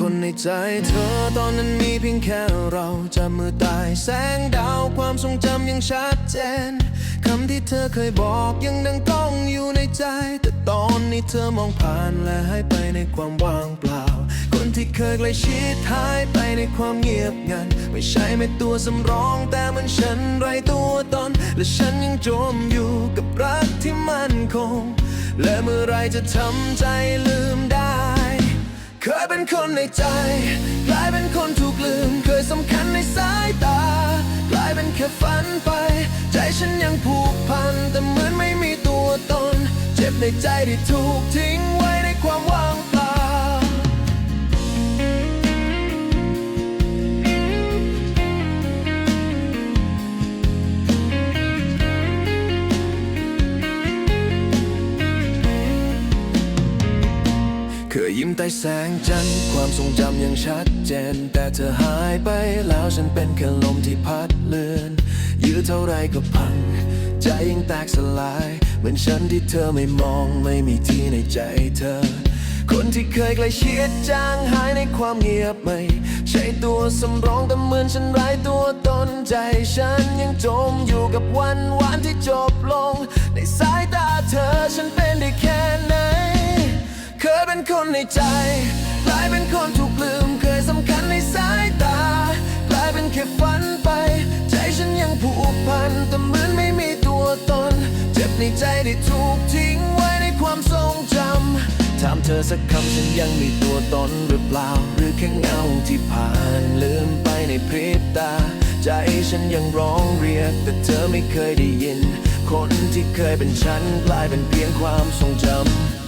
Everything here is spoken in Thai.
คนในใจเธอตอนนั้นมีเพียงแค่เราจับมือตายแสงดาวความทรงจำยังชัดเจนคำที่เธอเคยบอกยังดังก้องอยู่ในใจ แต่ตอนนี้เธอมองผ่านและหายไปในความว่างเปล่า คนที่เคยใกล้ชิดหายไปในความเงียบงัน ไม่ใช่ไม่ตัวสำรอง แต่มันฉันไรตัวตน และฉันยังจมอยู่กับรักที่มั่นคง และเมื่อไรจะทำใจลืมได้ เคยเป็นคนในใจ กลายเป็นคนถูกลืม เคยสำคัญในสายตา กลายเป็นแค่ฝันไป ใจฉันยังผูกพัน แต่เหมือนไม่มีตัวตน เจ็บในใจที่ถูกทิ้งไว้ในความว่าง ยิ้มใต้แสงจันทร์ความทรงจำยังชัดเจน แต่เธอหายไปแล้วฉันเป็นแค่ลมที่พัดเลือน ยื้อเท่าไรก็พัง ใจยังแตกสลาย เหมือนฉันที่เธอไม่มองไม่มีที่ในใจเธอ คนที่เคยใกล้ชิดจางหายในความเงียบไม่ ใช่ตัวสำรองแต่เหมือนฉันไร้ตัวตนใจฉันยังจมอยู่กับวันวานที่จบ ในใจกลายเป็นคนถูกลืมเคยสำคัญในสายตากลายเป็นแค่ฝันไป ใจฉันยังผูกพันแต่เหมือนไม่มีตัวตน เจ็บในใจที่ถูกทิ้งไว้ในความทรงจำถามเธอสักคำฉันยังมีตัวตนหรือเปล่า หรือแค่เงาที่ผ่านลืมไปในพริบตา ใจฉันยังร้องเรียก แต่เธอไม่เคยได้ยิน คนที่เคยเป็นฉันกลายเป็นเพียงความทรงจำ